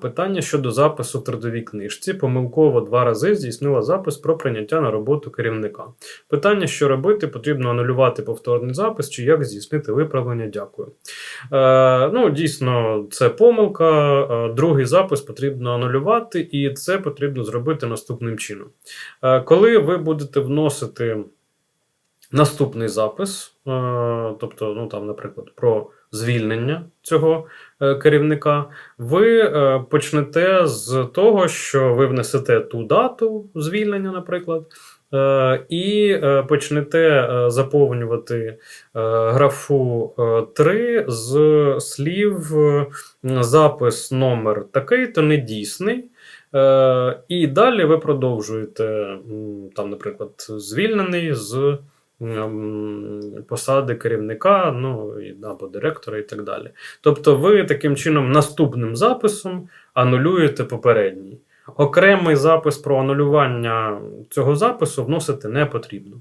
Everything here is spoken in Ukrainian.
Питання щодо запису в трудовій книжці. Помилково два рази здійснила запис про прийняття на роботу керівника. Питання, що робити, потрібно анулювати повторний запис чи як здійснити виправлення. Дякую. Е, ну, дійсно, це помилка. Е, другий запис потрібно анулювати, і це потрібно зробити наступним чином. Е, коли ви будете вносити наступний запис, е, тобто, ну там, наприклад, про звільнення цього е, керівника, ви е, почнете з того, що ви внесете ту дату звільнення, наприклад. І почнете заповнювати графу 3 з слів запис номер такий-то недійсний. Е, І далі ви продовжуєте, там, наприклад, звільнений з посади керівника, ну або директора, і так далі. Тобто, ви таким чином наступним записом анулюєте попередній. Окремий запис про анулювання цього запису вносити не потрібно.